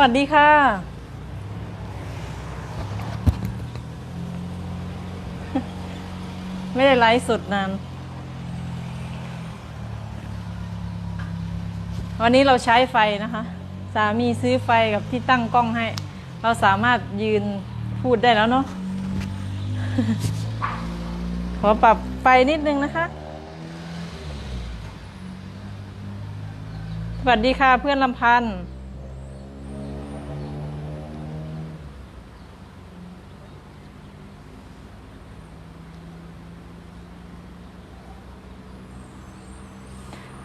วัสดีค่ะ ไม่ได้ไลฟ์สดนานวันนี้เราใช้ไฟนะคะ สามีซื้อไฟกับที่ตั้งกล้องให้ เราสามารถยืนพูดได้แล้วเนาะขอปรับไฟนิดนึงนะคะ สวัสดีค่ะเพื่อนลำพันธ์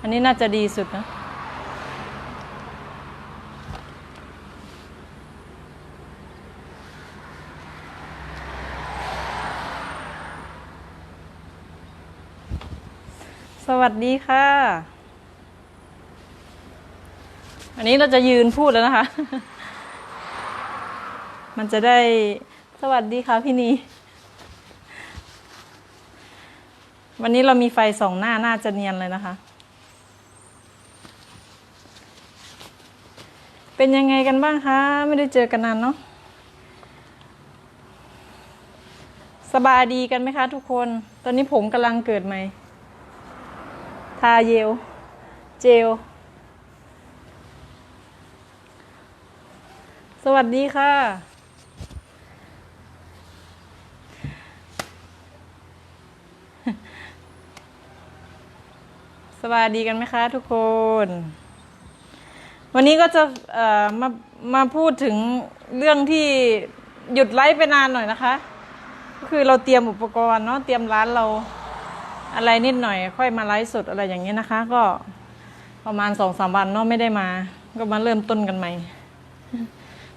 นนี้น่าจะดีสุดนะสวัสดีค่ะ อันนี้เราจะยืนพูดแล้วนะคะ มันจะได้สวัสดีค่ะพี่นี วันนี้เรามีไฟสองหน้า น่าจะเนียนเลยนะคะ เป็นยังไงกันบ้างคะ ไม่ได้เจอกันนานเนาะสบายดีกันไหมคะทุกคน ตอนนี้ผมกำลังเกิดใหม่ ทาเยล เจล สวัสดีค่ะสบายดีกันไหมคะทุกคน วันนี้ก็จะเอ่อมามาพูดถึงเรื่องที่หยุดไลฟ์ไปนานหน่อยนะคะ ก็คือเราเตรียมอุปกรณ์เนาะเตรียมร้านเราอะไรนิดหน่อย ค่อยมาไลฟ์สดอะไรอย่างนี้ยนะคะ ก็ประมาณสองสามวันเนาะไม่ได้มา ก็มาเริ่มต้นกันใหม่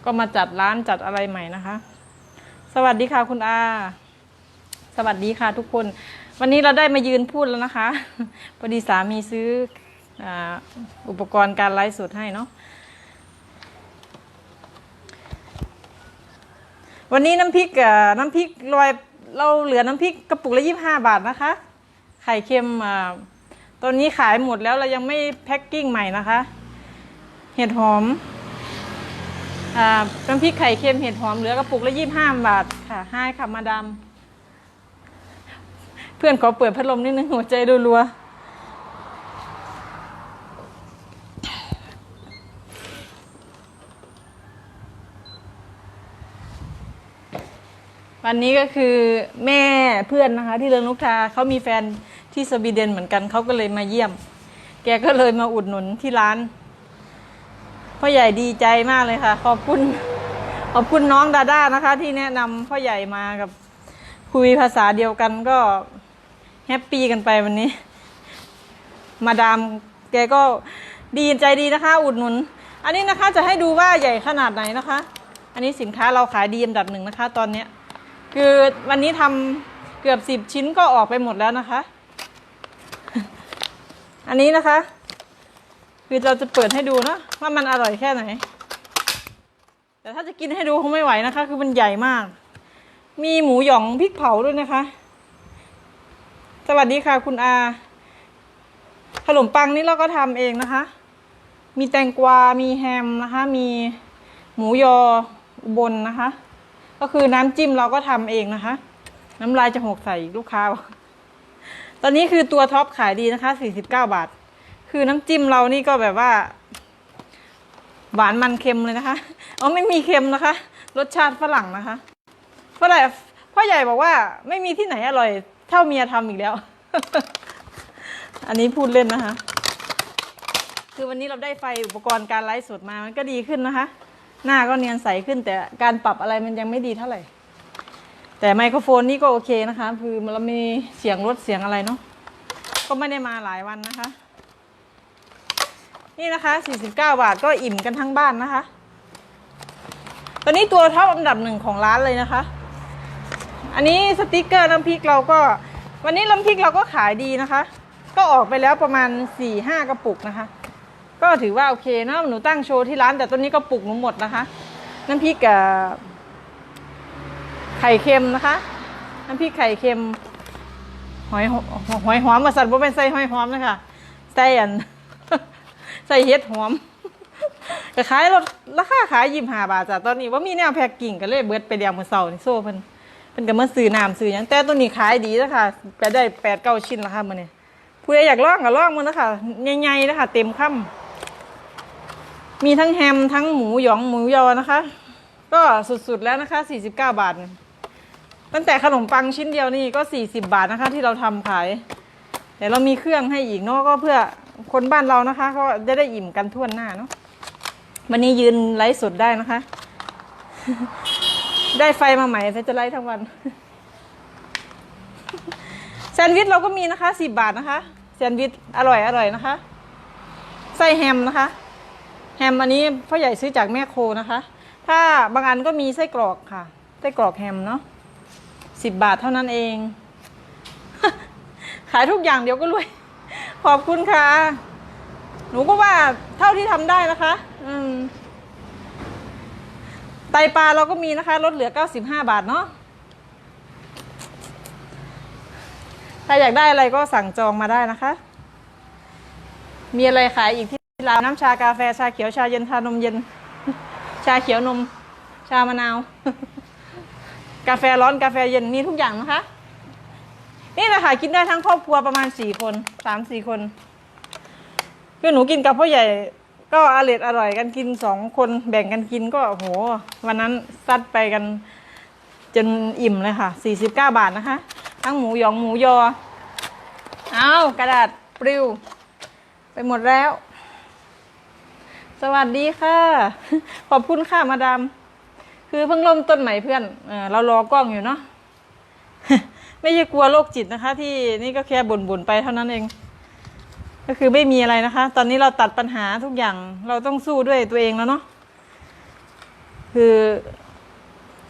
ก็มาจัดร้านจัดอะไรใหม่นะคะ สวัสดีค่ะคุณอา สวัสดีค่ะทุกคน วันนี้เราได้มายืนพูดแล้วนะคะพอดีสามีซื้อ อุปกรณ์การไลฟ์สดให้เนาะวันนี้น้ำพริกน้ำพริกลอยเราเหลือน้ำพริกกระปุกละยี่ห้าบาทนะคะ ไข่เค็มอตอนนี้ขายหมดแล้วเรายังไม่แพ็คกิ้งใหม่นะคะ เห็ดหอมอน้ำพริกไข่เค็มเห็ดหอมเหลือกระปุกละยี่ห้าบาทค่ะให้ค่ะมาดามเพื่อนขอเปิดพัดลมนิดนึงหัวใจรัวๆ วันนี้ก็คือแม่เพื่อนนะคะ ที่เรือนลูกทาเขามีแฟนที่สวีเดนเหมือนกันเขาก็เลยมาเยี่ยม แกก็เลยมาอุดหนุนที่ร้านพ่อใหญ่ดีใจมากเลยค่ะ ขอบคุณขอบคุณน้องดาด้านะคะ ที่แนะนำพ่อใหญ่มากับคุยภาษาเดียวกันก็แฮปปี้กันไปวันนี้ มาดามแกก็ดีใจดีนะคะ อุดหนุน อันนี้นะคะจะให้ดูว่าใหญ่ขนาดไหนนะคะ อันนี้สินค้าเราขายดีอันดับหนึ่งนะคะ ตอนเนี้ย คือวันนี้ทำเกือบสิบชิ้นก็ออกไปหมดแล้วนะคะ อันนี้นะคะ คือเราจะเปิดให้ดูนะว่ามันอร่อยแค่ไหน แต่ถ้าจะกินให้ดูคงไม่ไหวนะคะ คือมันใหญ่มาก มีหมูหยองพริกเผาด้วยนะคะ สวัสดีค่ะคุณอาขนมปังนี่เราก็ทำเองนะคะ มีแตงกวา มีแฮมนะคะ มีหมูยออุบลนะคะ ก็คือน้ำจิ้มเราก็ทำเองนะคะ น้ำลายจะหกใส่ลูกค้า ตอนนี้คือตัวท็อปขายดีนะคะ49บาท คือน้ำจิ้มเรานี่ก็แบบว่า หวานมันเค็มเลยนะคะอ๋อไม่มีเค็มนะคะ รสชาติฝรั่งนะคะพ่อใหญ่พ่อใหญ่บอกว่าไม่มีที่ไหนอร่อย เท่าเมียทำอีกแล้ว อันนี้พูดเล่นนะคะ คือวันนี้เราได้ไฟอุปกรณ์การไลฟ์สดมามันก็ดีขึ้นนะคะ หน้าก็เนียนใสขึ้น แต่การปรับอะไรมันยังไม่ดีเท่าไหร่ แต่ไมโครโฟนนี่ก็โอเคนะคะ คือเรามีเสียงรถเสียงอะไรเนาะก็ไม่ได้มาหลายวันนะคะ นี่นะคะ 49 บาทก็อิ่มกันทั้งบ้านนะคะ ตอนนี้ตัวท็อปอันดับหนึ่งของร้านเลยนะคะ อันนี้สติกเกอร์น้ำพริกเราก็ วันนี้น้ำพริกเราก็ขายดีนะคะ ก็ออกไปแล้วประมาณ4ี่ห้ากระปุกนะคะ ก็ถือว่าโอเคเนอะหนูตั้งโชว์ที่ร้านแต่ตัวนี้ก็ปลุกหนูหมดนะคะ น้ำพริกกับไข่เค็มนะคะ น้ำพริกไข่เค็มหอยหอยหอมมาสั่นว่าเป็นใส่หอยหอมนะคะใส่อันใส่เห็ดหอมก็ขายรถราคาขายยิมหาบาทจ้ะตอนนี้ว่ามีแนวแพ็กกิ่งก็เลยเบิดไปเดียวมือเสาร์นี่โซ่เพิ่นเพิ่นก็มาซื้อน้ำซื้อหยังแต่ตัวนี้ขายดีแล้วค่ะไปได้แปดเก้าชิ้นแล้วค่ะมื้อนี้ผู้ใดอยากลองก็ลองมันนะคะใหญ่ๆนะคะเต็มคำ มีทั้งแฮมทั้งหมูหยองหมูยอนะคะ ก็สุดๆแล้วนะคะ 49 บาท ตั้งแต่ขนมปังชิ้นเดียวนี่ก็ 40 บาทนะคะ ที่เราทำขาย แต่เรามีเครื่องให้อีกเนาะก็เพื่อคนบ้านเรานะคะก็จะได้อิ่มกันทั่วหน้าเนาะวันนี้ยืนไลฟ์สดได้นะคะ ได้ไฟมาใหม่จะไลฟ์ทั้งวันแซนด์วิชเราก็มีนะคะสิบบาทนะคะ แซนด์วิชอร่อยอร่อยนะคะ ไส้แฮมนะคะ แฮมอันนี้พ่อใหญ่ซื้อจากแม่โคนะคะ ถ้าบางอันก็มีไส้กรอกค่ะไส้กรอกแฮมเนาะสิบบาทเท่านั้นเอง ขายทุกอย่างเดี๋ยวก็รวย ขอบคุณค่ะ หนูก็ว่าเท่าที่ทำได้นะคะ อืมไตปลาเราก็มีนะคะ ลดเหลือ 95 บาทเนาะ ถ้าอยากได้อะไรก็สั่งจองมาได้นะคะ มีอะไรขายอีกที่ ร้านน้ำชากาแฟชาเขียวชาเย็นชานมเย็น ชาเขียวนม ชามะนาว กาแฟร้อนกาแฟเย็นมีทุกอย่างนะคะ นี่แหละค่ะกินได้ทั้งครอบครัวประมาณสี่คนสามสี่คนคือหนูกินกับพ่อใหญ่ก็อร่อยอร่อยกันกินสองคนแบ่งกันกินก็โอ้โหวันนั้นซัดไปกัน จนอิ่มเลยค่ะสี่สิบเก้าบาทนะคะ ทั้งหมูหยองหมูยอ เอากระดาษปลิว ไปหมดแล้ว สวัสดีค่ะ ขอบคุณค่ะมาดาม คือเพิ่งเริ่มต้นใหม่เพื่อนเออเรารอกล้องอยู่เนาะไม่ใช่กลัวโรคจิตนะคะ ที่นี่ก็แค่บ่นๆไปเท่านั้นเอง ก็คือไม่มีอะไรนะคะ ตอนนี้เราตัดปัญหาทุกอย่างเราต้องสู้ด้วยตัวเองแล้วเนาะคือ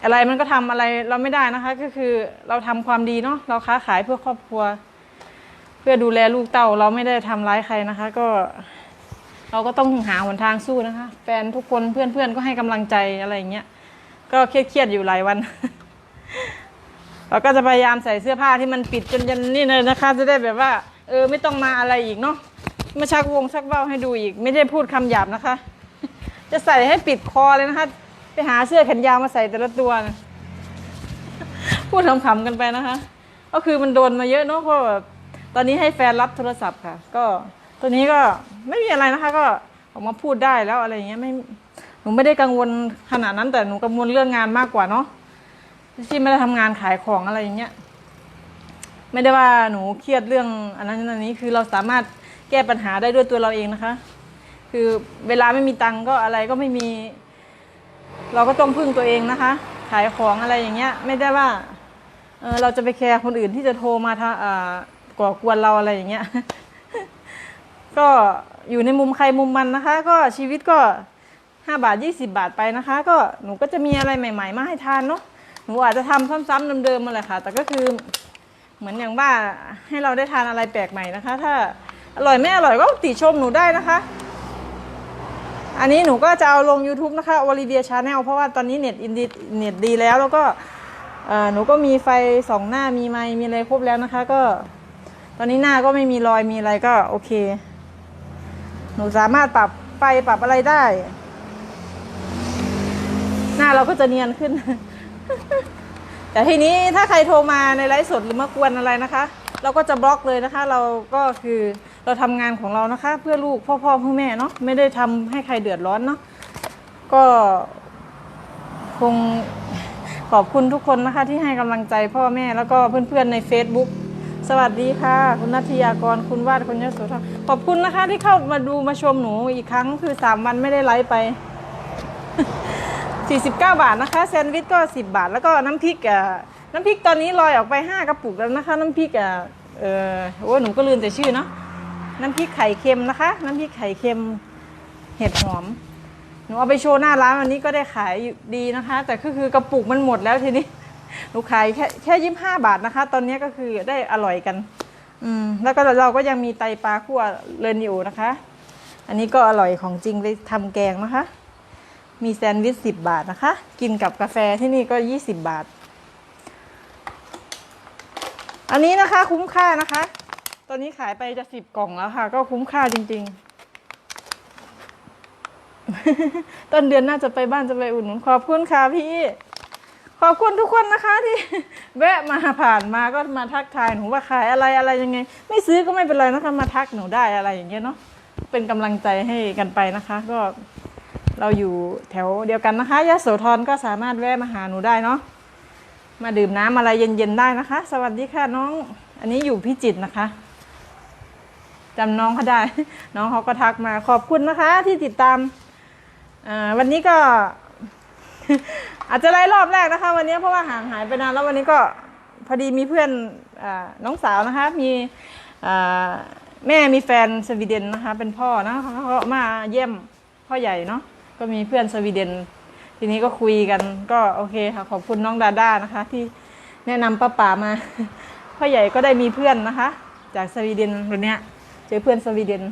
อะไรมันก็ทำอะไรเราไม่ได้นะคะ ก็คือเราทำความดีเนาะเราค้าขายเพื่อครอบครัว เพื่อดูแลลูกเต้าเราไม่ได้ทำร้ายใครนะคะ ก็ เราก็ต้องหาหนทางสู้นะคะ แฟนทุกคนเพื่อนๆก็ให้กำลังใจอะไรอย่างเงี้ยก็เครียดๆอยู่หลายวัน เราก็จะพยายามใส่เสื้อผ้าที่มันปิดจนยันนี่เลยนะคะ จะได้แบบว่า เออไม่ต้องมาอะไรอีกเนาะมาชักวงชักเบ้าให้ดูอีก ไม่ได้พูดคำหยาบนะคะ จะใส่ให้ปิดคอเลยนะคะ ไปหาเสื้อแขนยาวมาใส่แต่ละตัวนะพูดขำๆกันไปนะคะ ก็คือมันโดนมาเยอะเนาะเพราะแบบตอนนี้ให้แฟนรับโทรศัพท์ค่ะ ก็ ตัวนี้ก็ไม่มีอะไรนะคะ ก็ออกมาพูดได้แล้วอะไรอย่างเงี้ยไม่หนูไม่ได้กังวลขนาดนั้น แต่หนูกังวลเรื่องงานมากกว่าเนาะที่ไม่ได้ทำงานขายของอะไรอย่างเงี้ยไม่ได้ว่าหนูเครียดเรื่องอันนั้นอันนี้คือเราสามารถแก้ปัญหาได้ด้วยตัวเราเองนะคะ คือเวลาไม่มีตังก็อะไรก็ไม่มี เราก็ต้องพึ่งตัวเองนะคะ ขายของอะไรอย่างเงี้ย ไม่ได้ว่าเออเราจะไปแคร์คนอื่นที่จะโทรมาทาอ่าก่อกวนเราอะไรอย่างเงี้ย ก็อยู่ในมุมใครมุมมันนะคะ ก็ชีวิตก็ห้าบาทยี่สิบาทไปนะคะ ก็หนูก็จะมีอะไรใหม่ ๆ มาให้ทานเนาะหนูอาจจะทำซ้ำๆเดิมๆมาแหละค่ะ แต่ก็คือเหมือนอย่างว่าให้เราได้ทานอะไรแปลกใหม่นะคะ ถ้าอร่อยไม่อร่อยก็ติชมหนูได้นะคะ อันนี้หนูก็จะเอาลง YouTube นะคะ o l i v i a Channel เพราะว่าตอนนี้เน็ตอินดีเน็ตดีแล้วแล้วก็หนูก็มีไฟสองหน้ามีไมค์มีอะไรครบแล้วนะคะ ก็ ตอนนี้หน้าก็ไม่มีรอยมีอะไรก็โอเค หนูสามารถปรับไฟปรับอะไรได้ หน้าเราก็จะเนียนขึ้น แต่ทีนี้ถ้าใครโทรมาในไลฟ์สดหรือมากวนอะไรนะคะ เราก็จะบล็อกเลยนะคะ เราก็คือเราทำงานของเรานะคะ เพื่อลูกพ่อพ่อเพื่อแม่เนาะไม่ได้ทำให้ใครเดือดร้อนเนาะก็คงขอบคุณทุกคนนะคะที่ให้กำลังใจพ่อแม่แล้วก็เพื่อนๆใน Facebook สวัสดีค่ะ คุณนัทยากรคุณวาดคุณยโสธรขอบคุณนะคะ ที่เข้ามาดูมาชมหนูอีกครั้งคือสามวันไม่ได้ไลฟ์ไป 49 บาทนะคะ แซนด์วิชก็ 10 บาท แล้วก็น้ำพริกอะน้ำพริกตอนนี้ลอยออกไป 5 กระปุกแล้วนะคะ น้ำพริกอะเออโอ้หนูก็ลืมแต่ชื่อเนาะน้ำพริกไข่เค็มนะคะ น้ำพริกไข่เค็มเห็ดหอมหนูเอาไปโชว์หน้าร้านวันนี้ก็ได้ขายดีนะคะ แต่ก็คือกระปุกมันหมดแล้วทีนี้ หนูขายแค่แค่ยี่ห้าบาทนะคะ ตอนนี้ก็คือได้อร่อยกัน อืมแล้วก็เราก็ยังมีไตปลาคั่วเรนอยู่นะคะ อันนี้ก็อร่อยของจริงไปทำแกงนะคะ มีแซนด์วิชสิบบาทนะคะ กินกับกาแฟที่นี่ก็ยี่สิบบาท อันนี้นะคะคุ้มค่านะคะ ตอนนี้ขายไปจะสิบกล่องแล้วค่ะ ก็คุ้มค่าจริง ๆต้นเดือนน่าจะไปบ้านจะไปอุ่นขอบคุณค่ะพี่ ขอบคุณทุกคนนะคะที่แวะมาผ่านมาก็มาทักทายหนูว่าขายอะไรอะไรยังไง ไม่ซื้อก็ไม่เป็นไรนะคะมาทักหนูได้อะไรอย่างเงี้ยเนาะเป็นกำลังใจให้กันไปนะคะ ก็เราอยู่แถวเดียวกันนะคะยะโสธรก็สามารถแวะมาหาหนูได้เนาะมาดื่มน้ำอะไรเย็นๆได้นะคะ สวัสดีค่ะน้อง อันนี้อยู่พิจิตรนะคะจำน้องเขาได้ น้องเขาก็ทักมาขอบคุณนะคะที่ติดตามวันนี้ก็ อาจจะไล่รอบแรกนะคะ วันนี้เพราะว่าห่างหายไปนานแล้ววันนี้ก็พอดีมีเพื่อนอน้องสาวนะคะ มีแม่มีแฟนสวีเดนนะคะ เป็นพ่อนะเขามาเยี่ยมพ่อใหญ่เนาะก็มีเพื่อนสวีเดน ทีนี้ก็คุยกันก็โอเคค่ะขอบคุณน้องดาด้านะคะ ที่แนะนำป้าป่ามา พ่อใหญ่ก็ได้มีเพื่อนนะคะ จากสวีเดนวันนี้เจอเพื่อนสวีเดน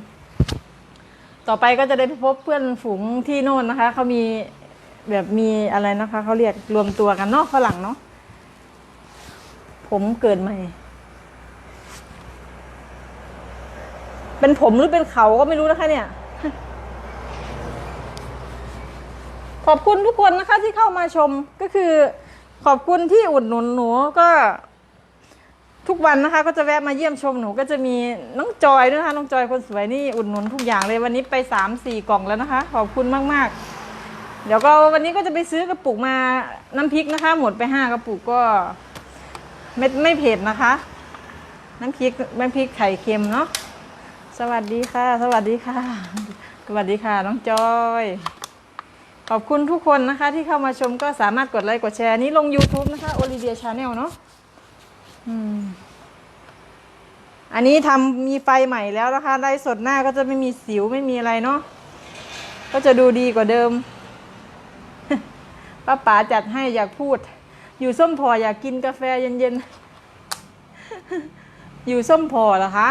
ต่อไปก็จะได้ไปพบเพื่อนฝูงที่โน่นนะคะเขามี แบบมีอะไรนะคะเขาเรียกรวมตัวกันเนาะฝรั่งเนาะผมเกิดใหม่ เป็นผมหรือเป็นเขาก็ไม่รู้นะคะเนี่ย ขอบคุณทุกคนนะคะที่เข้ามาชมก็คือ ขอบคุณที่อุดหนุนหนูก็ ทุกวันนะคะ ก็จะแวะมาเยี่ยมชมหนู ก็จะมีน้องจอยด้วยนะคะน้องจอยคนสวยนี่อุดหนุนทุกอย่างเลยวันนี้ไปสามสี่กล่องแล้วนะคะ ขอบคุณมากๆ เดี๋ยวก็วันนี้ก็จะไปซื้อกระปุกมาน้ำพริกนะคะ หมดไปห้ากระปุกก็ไม่ไม่เผ็ดนะคะ น้ำพริกน้ำพริกไข่เค็มเนาะสวัสดีค่ะ สวัสดีค่ะ สวัสดีค่ะน้องจอย ขอบคุณทุกคนนะคะ ที่เข้ามาชมก็สามารถกดไลค์กดแชร์นี้ลง YouTube นะคะ Olivia Channel เนาะอันนี้ทำมีไฟใหม่แล้วนะคะไลฟ์สดหน้าก็จะไม่มีสิวไม่มีอะไรเนาะก็จะดูดีกว่าเดิม ป้าป๋าจัดให้อยากพูด อยู่ส้มพออยากกินกาแฟเย็นๆ อยู่ส้มพอเหรอคะ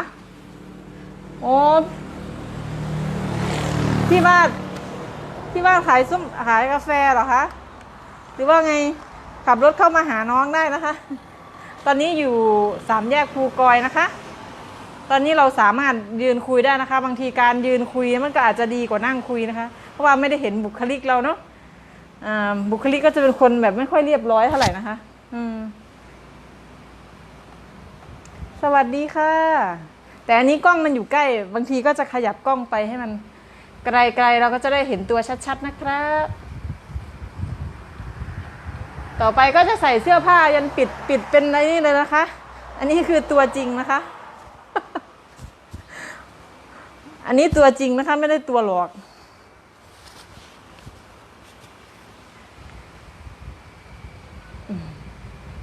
โอ้พี่บ้านพี่บ้านขายส้มขายกาแฟเหรอคะ หรือว่าไงขับรถเข้ามาหาน้องได้นะคะ ตอนนี้อยู่สามแยกภูกอยนะคะ ตอนนี้เราสามารถยืนคุยได้นะคะ บางทีการยืนคุยมันก็อาจจะดีกว่านั่งคุยนะคะ เพราะว่าไม่ได้เห็นบุคลิกเราเนาะ บุคลิกก็จะเป็นคนแบบไม่ค่อยเรียบร้อยเท่าไหร่นะคะ อืม สวัสดีค่ะ แต่อันนี้กล้องมันอยู่ใกล้ บางทีก็จะขยับกล้องไปให้มัน ไกลๆเราก็จะได้เห็นตัวชัดๆนะครับ ต่อไปก็จะใส่เสื้อผ้ายันปิดปิดเป็นอะไรนี่เลยนะคะ อันนี้คือตัวจริงนะคะ อันนี้ตัวจริงนะคะ ไม่ได้ตัวหลอก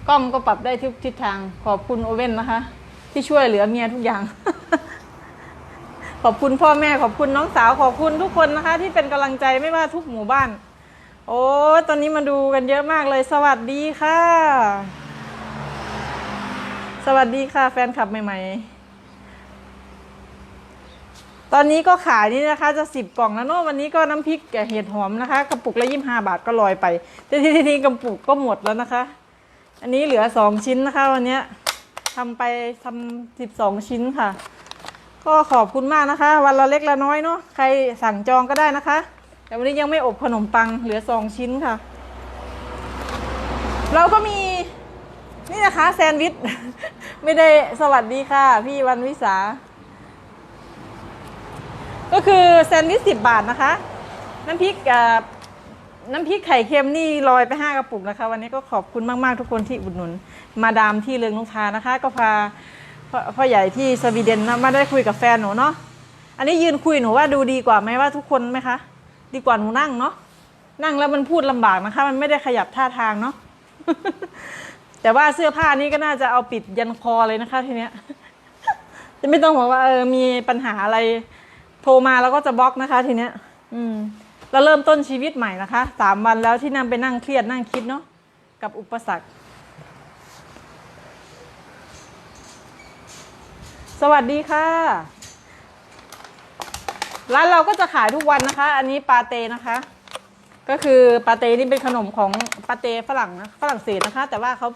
กล้องก็ปรับได้ทุกทิศทางขอบคุณโอเว่นนะคะ ที่ช่วยเหลือเมียทุกอย่าง ขอบคุณพ่อแม่ขอบคุณน้องสาวขอบคุณทุกคนนะคะ ที่เป็นกำลังใจไม่ว่าทุกหมู่บ้าน โอ้ตอนนี้มาดูกันเยอะมากเลยสวัสดีค่ะ สวัสดีค่ะ แฟนคลับใหม่ ๆ ตอนนี้ก็ขายนี่นะคะ จะสิบกล่องแล้วเนอะวันนี้ก็น้ำพริกกับเห็ดหอมนะคะ กระปุกละยี่ห้าบาทก็ลอยไปแต่ทีนี้กระปุกก็หมดแล้วนะคะ อันนี้เหลือสองชิ้นนะคะ วันนี้ทำไปทำสิบสองชิ้นค่ะ ก็ขอบคุณมากนะคะ วันละเล็กละน้อยเนาะใครสั่งจองก็ได้นะคะ แต่วันนี้ยังไม่อบขนมปังเหลือสองชิ้นค่ะ เราก็มีนี่นะคะแซนด์วิช ไม่ได้สวัสดีค่ะ พี่วันวิสา ก็คือแซนด์วิชสิบบาทนะคะ น้ำพริกกับ น้ำพริกไข่เค็มนี่ลอยไปห้ากระปุกนะคะ วันนี้ก็ขอบคุณมาก ๆ ทุกคนที่อุดหนุน มาดามที่เรืองลุงทานะคะ ก็พาพ่อใหญ่ที่สวีเดนนะมาได้คุยกับแฟนหนูเนาะอันนี้ยืนคุยหนูว่าดูดีกว่าไหมว่าทุกคนไหมคะ ดีกว่าหนูนั่งเนาะนั่งแล้วมันพูดลำบากนะคะ มันไม่ได้ขยับท่าทางเนาะแต่ว่าเสื้อผ้านี่ก็น่าจะเอาปิดยันคอเลยนะคะทีเนี้ยจะไม่ต้องบอกว่าเออมีปัญหาอะไร โทรมาแล้วก็จะบล็อกนะคะทีเนี้ย อืม เราเริ่มต้นชีวิตใหม่นะคะสามวันแล้วที่นั่งไปนั่งเครียดนั่งคิดเนาะกับอุปสรรค สวัสดีค่ะ ร้านเราก็จะขายทุกวันนะคะ อันนี้ปาเต้นะคะ ก็คือปาเต้นี่เป็นขนมของปาเต้ฝรั่งนะฝรั่งเศสนะคะ แต่ว่าเขา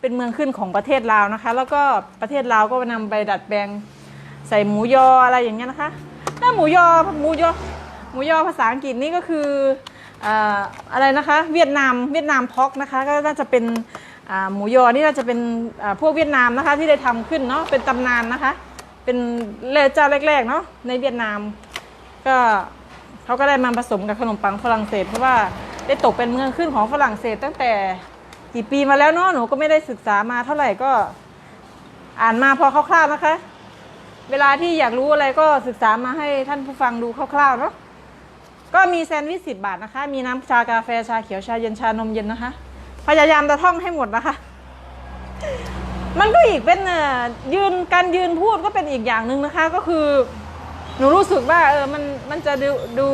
เป็นเมืองขึ้นของประเทศลาวนะคะ แล้วก็ประเทศลาวก็นำไปดัดแปลง ใส่หมูยออะไรอย่างเงี้ยนะคะถ้าหมูยอหมูยอ หมูยอภาษาอังกฤษนี่ก็คืออะไรนะคะ เวียดนามเวียดนามพ็อกนะคะก็น่าจะเป็นหมูยอนี่น่าจะเป็นพวกเวียดนามนะคะที่ได้ทำขึ้นเนาะเป็นตำนานนะคะ เป็นเลเจ้าแรกๆเนาะในเวียดนาม ก็เขาก็ได้มาผสมกับขนมปังฝรั่งเศส เพราะว่าได้ตกเป็นเมืองขึ้นของฝรั่งเศส ตั้งแต่กี่ปีมาแล้วเนาะหนูก็ไม่ได้ศึกษามาเท่าไหร่ก็อ่านมาพอคร่าวๆนะคะ เวลาที่อยากรู้อะไรก็ศึกษามาให้ท่านผู้ฟังดูคร่าวๆเนาะ ก็มีแซนด์วิชสิบบาทนะคะ มีน้ำชากาแฟชาเขียวชาเย็นชานมเย็นนะคะ พยายามจะท่องให้หมดนะคะ มันก็อีกเป็นยืนการยืนพูดก็เป็นอีกอย่างหนึ่งนะคะ ก็คือ หนูรู้สึกว่าเออมันมันจะดูดู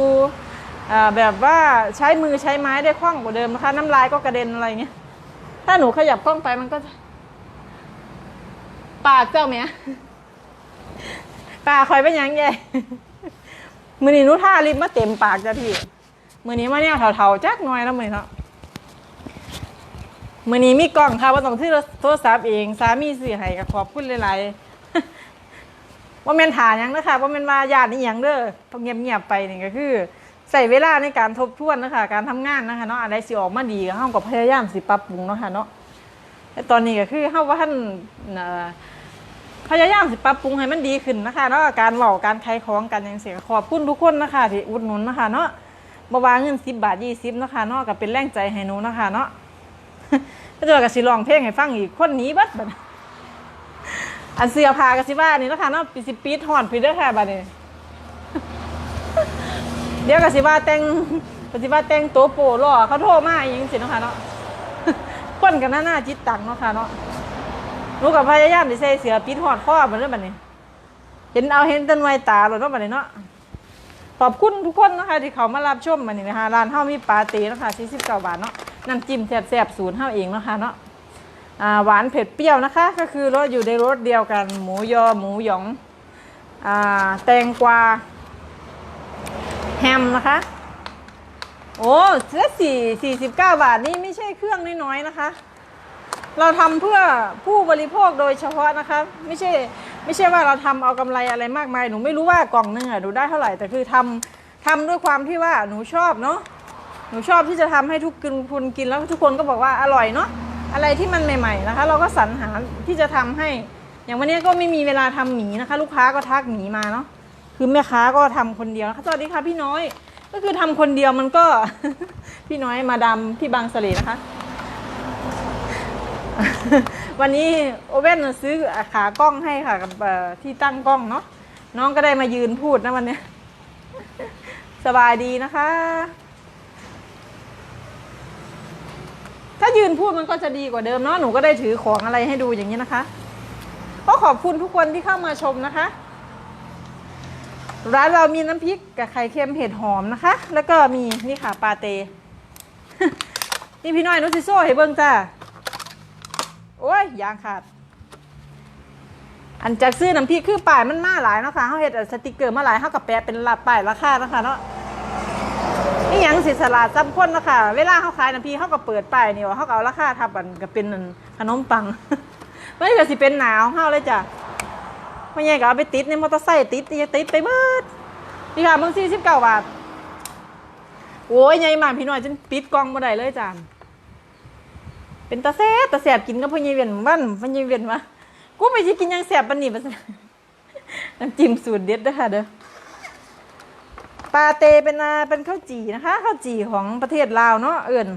แบบว่าใช้มือใช้ไม้ได้คล่องกว่าเดิมนะคะ น้ำลายก็กระเด็นอะไรเงี้ยถ้าหนูขยับกล้องไปมันก็ปากเจ้าเมียปากคอยเป็นยังไง มือนี้หนูท่าลิปมาเต็มปากจ้ะพี่ มือนี้มาเนี่ยเถาๆจักหน่อยแล้วมือนี้เนาะมือนี้มีกล่องค่ะว่าต้องที่โทรศัพท์เองสามีซื้อให้ก็ขอบคุณหลายๆว่าแม่นถาหยังนะคะว่าแม่นว่าญาตินี่ยังเด้อพอเงียบๆไปนี่ก็คือใส่เวลาในการทบทวนนะคะการทำงานนะคะเนาะอะไรสิออกมาดีก็เฮาก็พยายามสิปรับปรุงเนาะค่ะเนาะแต่ตอนนี้ก็คือเฮาว่าท่านเอ่อ พยายามสิปรับปรุงให้มันดีขึ้นนะคะเนาะการเว้าการขายของกันอย่างเสียขอบคุณทุกคนนะคะที่อุดหนุนนะคะเนาะบ่ว่าเงิน10บบาท20นะคะเนาะก็เป็นแรงใจให้หนูนะคะเนาะก็จะกับสิร้องเพลงให้ฟังอีกคนหนี้บัดบัดอันเสื้อผ้ากับสิว่านี่นะคะเนาะปีสิปีดหอนพีเด้อค่ะบัดนี้เดี๋ยวกับสิว่าแต่งกับสิว่าแต่งตัวโปรอเขาโทรมาอหยังสินะคะเนาะคนกันหน้าหน้าจิตตังเนาะค่ะเนาะ หนูกับพยายามที่ใส่เสือปิดหอดข้อมาเรื่องบัดนี้เห็นเอาเห็นต้นไม้ตาเลยเนาะบัดนี้เนาะขอบคุณทุกคนนะคะที่เขามารับชมมานี่นะคะร้านเฮามีปาเต้นะคะ49บาทเนาะน้ำจิ้มแซ่บๆศูนย์เฮาเองเนาะคะเนาะหวานเผ็ดเปรี้ยวนะคะ ก็คือรสอยู่ในรสเดียวกัน หมูยอหมูหยองอแตงกวาแฮมนะคะ โอ้และสี่สี่สิบเก้าบาทนี่ไม่ใช่เครื่องน้อยๆนะคะ เราทำเพื่อผู้บริโภคโดยเฉพาะนะคะ ไม่ใช่ไม่ใช่ว่าเราทำเอากำไรอะไรมากมายหนูไม่รู้ว่ากล่องหนึงอะดูได้เท่าไหร่แต่คือทำทำด้วยความที่ว่าหนูชอบเนาะหนูชอบที่จะทำให้ทุกคนกินแล้วทุกคนก็บอกว่าอร่อยเนาะอะไรที่มันใหม่ๆนะคะ เราก็สรรหาที่จะทำให้ อย่างวันนี้ก็ไม่มีเวลาทำหมีนะคะ ลูกค้าก็ทักหมีมาเนาะคือแม่ค้าก็ทำคนเดียวนะคะสวัสดีค่ะพี่น้อย ก็คือทำคนเดียวมันก็พี่น้อยมาดาที่บางสะเลนะคะ วันนี้โอเว่นซื้อขากล้องให้ค่ะกับที่ตั้งกล้องเนาะน้องก็ได้มายืนพูดนะวันนี้ สบายดีนะคะ ถ้ายืนพูดมันก็จะดีกว่าเดิมเนาะหนูก็ได้ถือของอะไรให้ดูอย่างนี้นะคะ ก็ขอบคุณทุกคนที่เข้ามาชมนะคะ ร้านเรามีน้ำพริกกับไข่เค็มเห็ดหอมนะคะ แล้วก็มีนี่ค่ะปาเต นี่พี่น้อยนุชิโซ่ให้เบิ้งจ้า โอ้ยยางขาด อันจากซื้อน้ำพริกคือป้ายมันมาหลายเนาะค่ะเขาเห็ดสติกเกอร์มาหลายเขากับแปะเป็นลาป้ายราคานะค่ะเนาะนี่ยังสิสลาดซ้ำคนนะค่ะ เวลาเขาขายน้ำพีเขาก็เปิดป้ายนี่ว่าเขาก็เอาราคาทับกันก็เป็นขนมปังไม่ก็สิเป็นหนาวเฮาเลยจ้ะพ่ใหญ่ก็เอาไปติดในมอเตอร์ไซค์ติดนี่ติดไปเบิดนี่ค่ะมึงสี่สิบเก้าบาทโอ้ยใหญ่มากพี่น้อยจนปิดกล่องบ่ได้เลยจ้ะ เป็นตาแซ่บตาแซ่บกินกับพญเวียนวันพญเวียนวะกูไม่ใช่กินยังแซ่บปานนี้ปะน้ำจิ้มสูตรเด็ดเด้อค่ะเด้อปาเตเป็นนาเป็นข้าวจี่นะคะข้าวจี่ของประเทศลาวเนาะเอิ่น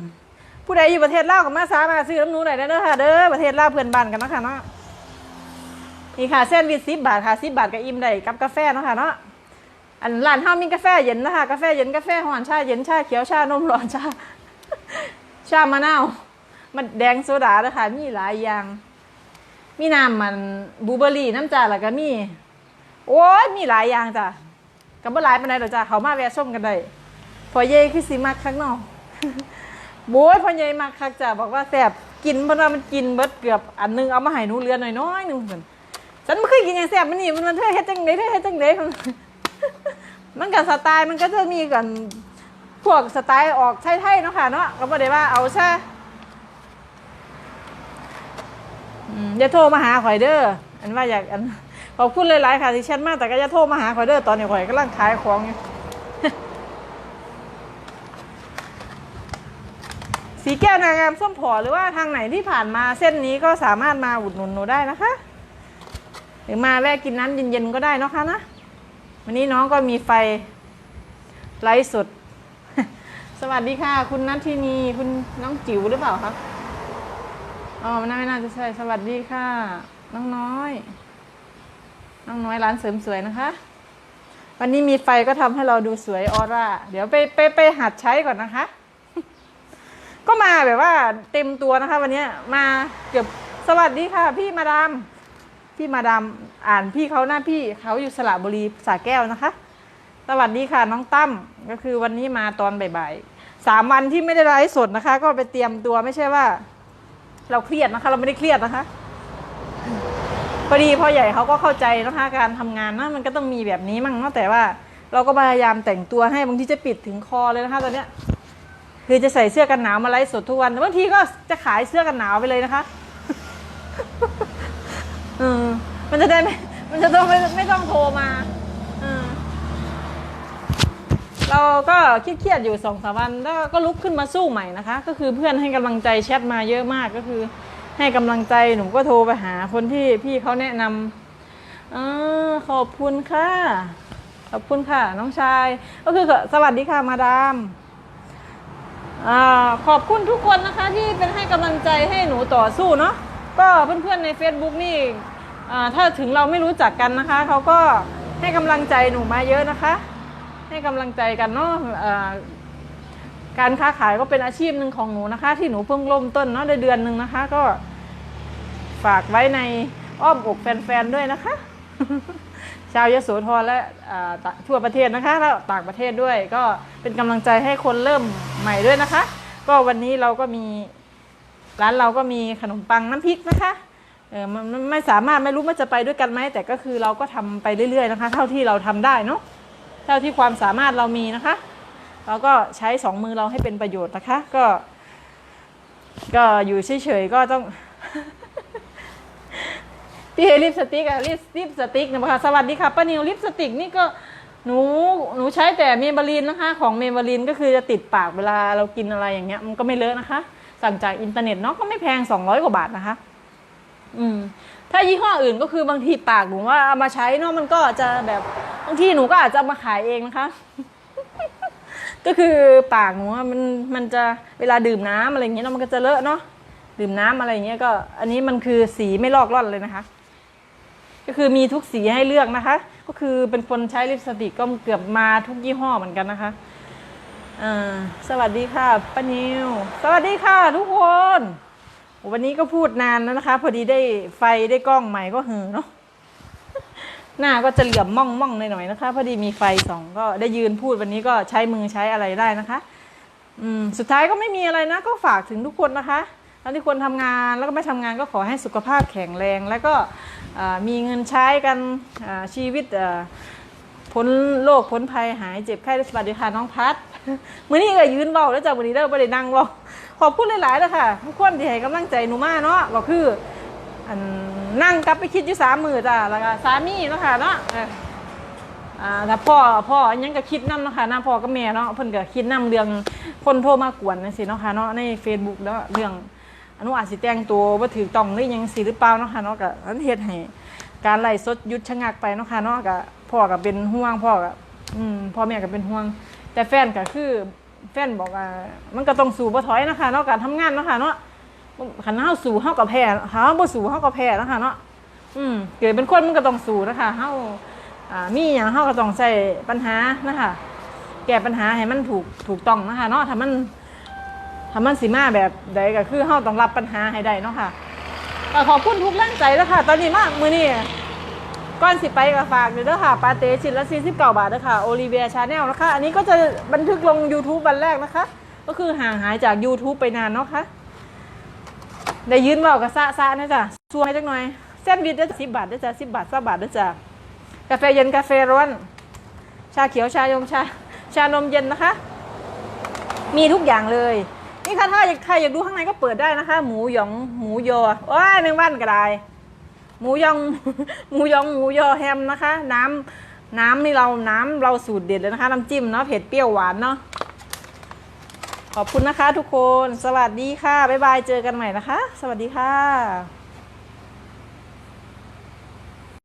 ผู้ใดอยู่ประเทศลาวก็มาสามารถซื้อน้ำหนูได้เด้อค่ะเด้อประเทศลาวเพื่อนบ้านกันนะค่ะเนาะนี่ค่ะเส้นวิทสิบบาทค่ะสิบบาทก็อิ่มได้กับกาแฟเนาะค่ะเนาะอันร้านเฮามีกาแฟเย็นนะคะกาแฟเย็นกาแฟหวานชาเย็นชาเขียวชานมร้อนชาชามะนาว มันแดงโซดาเด้อค่ะ มีหลายอย่าง มีน้ำมันบูเบอรี่น้ำจ่าแล้วก็มี โอ้ยมีหลายอย่างจ้ะกับบ่หลายปานใดดอกจ้าเขามาแวะชมกันได้พอเย่คือสิมักคักเนาะโบ้ยพ่อใหญ่มักคักจ้าบอกว่าแซ่บกินเพราะว่ามันกินเบิดเกือบอันหนึงเอามาให้หนูเลือหน่อยๆหนึงซั่นฉันไม่เคยกินอย่างแซ่บมันนี่มันมันเธอเฮ็ดจังไดเธอเฮ็ดจังไดมันกับสไตล์มันก็จะมีกันพวกสไตล์ออกไทยๆเนาะค่ะเนาะก็บ่ได้ว่าเอาซะ อย่าโทรมาหาข่อยเด้ออันว่าอยากอันขอบคุณหลายๆค่ะที่ชทมากแต่ก็อย่าโทรมาหาข่อยเด้อตอนนี้ข่อยกำลังขายของอยู่สีแก้วนางงามส้มผอหรือว่าทางไหนที่ผ่านมาเส้นนี้ก็สามารถมาอุดหนุนหนูได้นะคะ หรือมาแวะกินน้ำเย็นๆก็ได้นะคะนะวันนี้น้องก็มีไฟไลฟ์สดสวัสดีค่ะ คุณนัททีนีคุณน้องจิ๋วหรือเปล่าคะ อ๋อมันน่าไม่น่าจะใช่ สวัสดีค่ะ น้องน้อย น้องน้อยร้านเสริมสวยนะคะ วันนี้มีไฟก็ทำให้เราดูสวยออร่า เดี๋ยวไปไปไปหัดใช้ก่อนนะคะ ก็มาแบบว่าเต็มตัวนะคะ วันนี้มาเกือบสวัสดีค่ะ พี่มาดาม พี่มาดามอ่านพี่เขาหน้าพี่เขาอยู่สระบุรีสาแก้วนะคะ สวัสดีค่ะ น้องตั้มก็คือวันนี้มาตอนบ่ายๆสามวันที่ไม่ได้ไลฟ์สดนะคะ ก็ไปเตรียมตัวไม่ใช่ว่า เราเครียดนะคะ เราไม่ได้เครียดนะคะพอดีพ่อใหญ่เขาก็เข้าใจนะคะการทำงานนะมันก็ต้องมีแบบนี้มั่งเนาะแต่ว่า เราก็พยายามแต่งตัวให้บางทีจะปิดถึงคอเลยนะคะตอนเนี้ยคือจะใส่เสื้อกันหนาวมาไลฟ์สดทุกวันแต่บางทีก็จะขายเสื้อกันหนาวไปเลยนะคะเออมันจะได้ไม่มันจะต้องไม่ไม่ต้องโทรมา เราก็เครียดๆอยู่สองสามวันแล้วก็ลุกขึ้นมาสู้ใหม่นะคะ ก็คือเพื่อนให้กำลังใจแชทมาเยอะมากก็คือ ให้กำลังใจหนูก็โทรไปหาคนที่พี่เขาแนะนำออขอบคุณค่ะขอบคุณค่ะ น้องชาย ก็คือสวัสดีค่ะมาดามอขอบคุณทุกคนนะคะที่เป็นให้กำลังใจให้หนูต่อสู้เนาะก็เพื่อนๆใน Facebook นี่ถ้าถึงเราไม่รู้จักกันนะคะ เขาก็ให้กำลังใจหนูมาเยอะนะคะ ให้กำลังใจกันเนาะการค้าขายก็เป็นอาชีพหนึ่งของหนูนะคะ ที่หนูเพิ่งเริ่มต้นเนาะได้เดือนหนึ่งนะคะ ก็ฝากไว้ในอ้อมอกแฟนๆด้วยนะคะ ชาวยโสธรและะทั่วประเทศนะคะแล้วต่างประเทศด้วย ก็เป็นกำลังใจให้คนเริ่มใหม่ด้วยนะคะ ก็วันนี้เราก็มีร้านเราก็มีขนมปังน้ำพริกนะคะเออมันมันไม่สามารถไม่รู้ว่าจะไปด้วยกันไหมแต่ก็คือเราก็ทำไปเรื่อยๆนะคะ เท่าที่เราทำได้เนาะ เท่าที่ความสามารถเรามีนะคะ เราก็ใช้สองมือเราให้เป็นประโยชน์นะคะ ก็ ก็อยู่เฉยๆก็ต้องพี่เฮลิปสติกอะลิปลิปสติกนะคะสวัสดีค่ะป้านิวลิปสติกนี่ก็หนูหนูใช้แต่เมเบลีนนะคะ ของเมเบลีนก็คือจะติดปากเวลาเรากินอะไรอย่างเงี้ย มันก็ไม่เลอะนะคะ สั่งจากอินเทอร์เน็ตเนาะก็ไม่แพงสองร้อยกว่าบาทนะคะ อืม ถ้ายี่ห้ออื่นก็คือบางทีปากหนูว่าเอามาใช้เนาะมันก็จะแบบ บางทีหนูก็อาจจะมาขายเองนะคะ ก็คือปากหนูมันมันจะเวลาดื่มน้ำอะไรเงี้ยเนาะมันก็จะเลอะเนาะดื่มน้ำอะไรเงี้ยก็ อันนี้มันคือสีไม่ลอกล่อนเลยนะคะ ก็คือมีทุกสีให้เลือกนะคะ ก็คือเป็นคนใช้ลิปสติกก็เกือบมาทุกยี่ห้อเหมือนกันนะคะอ่าสวัสดีค่ะป้านิว สวัสดีค่ะ ทุกคน วันนี้ก็พูดนานแล้วนะคะ พอดีได้ไฟได้กล้องใหม่ก็เหือเนาะ หน้าก็จะเหลี่ยมม่องม่องหน่อยๆนะคะ พอดีมีไฟสองก็ได้ยืนพูดวันนี้ก็ใช้มือใช้อะไรได้นะคะอืมสุดท้ายก็ไม่มีอะไรนะ ก็ฝากถึงทุกคนนะคะทั้งที่คนทำงานแล้วก็ไม่ทำงานก็ขอให้สุขภาพแข็งแรง แล้วก็มีเงินใช้กันชีวิตพ้นโรคพ้นภัยหายเจ็บไข้ได้สวัสดีค่ะน้องพัดมื้อนี้ก็ยืนเบาแล้วจากวันนี้เด้อบ่ได้นั่งเบาขอบคุณหลายๆเลยค่ะทุกคนที่ให้กำลังใจหนูมาเนาะก็คืออัน นั่งกลับไปคิดอยู่สามมือจ้ะแล้วก็สามีเนาะค่ะเนาะเอออ่าถ้าพ่อพ่อยังก็คิดนํเนาะค่ะน้าพ่อกับแม่เนาะเพิ่นก็คิดนํเรื่องคนโทรมากวนจังซี่เนาะค่ะเนาะใน Facebook แล้วเรื่องอนุอาจสิแต่งตัวบ่ถูกต้องหรือหยังสิหรือเปล่าเนาะค่ะเนาะก็อันเฮ็ดให้การไล่สดหยุดชะงักไปเนาะค่ะเนาะก็พ่อก็เป็นห่วงพ่อก็อืมพ่อแม่ก็เป็นห่วง แต่แฟนก็คือแฟนบอกว่ามันก็ต้องสู้บ่ถอยนะคะเนาะการทำงานเนาะค่ะเนาะ ขันเฮาสู่เฮากับแพ้เฮาบ่สู่เฮากับแพ้นะคะเนาะอืมเกิดเป็นคนมันก็ต้องสู่นะคะเฮาอ่ามีหยังเฮาก็ต้องใช้ปัญหานะคะแก้ปัญหาให้มันถูกถูกต้องนะคะเนาะถ้ามันถ้ามันสิมาแบบใดก็คือเฮาต้องรับปัญหาให้ได้เนาะค่ะก็ขอบคุณทุกแรงใจแล้วค่ะ ตอนนี้มากมื้อนี้ก่อนสิไปก็ฝากเด้อค่ะปาเต้ชิ้นละ49บาทเด้อค่ะโอลิเวียชาแนลนะคะ อันนี้ก็จะบันทึกลง YouTube วันแรกนะคะ ก็คือห่างหายจาก YouTube ไปนานเนาะค่ะ ได้ยืนเบากระซะซะนะจ๊ะช่วยจักหน่อยแซนด์วิชได้สิบบาทได้จ้ะสิบบาทสิบบาทได้จ้ะกาแฟเย็นกาแฟร้อน ชาเขียวชายมชา ชานมเย็นนะคะ มีทุกอย่างเลย นี่ค่ะถ้าใครอยากดูข้างในก็เปิดได้นะคะ หมูหยองหมูยอว้ายแมงวันก็ได้หมูยองหมูยองหมูยอแฮมนะคะ น้ำน้ำนี่เราน้ำเราสูตรเด็ดเลยนะคะ น้ำจิ้มเนาะเผ็ดเปรี้ยวหวานเนาะ ขอบคุณนะคะทุกคน สวัสดีค่ะ บ๊ายบาย เจอกันใหม่นะคะ สวัสดีค่ะ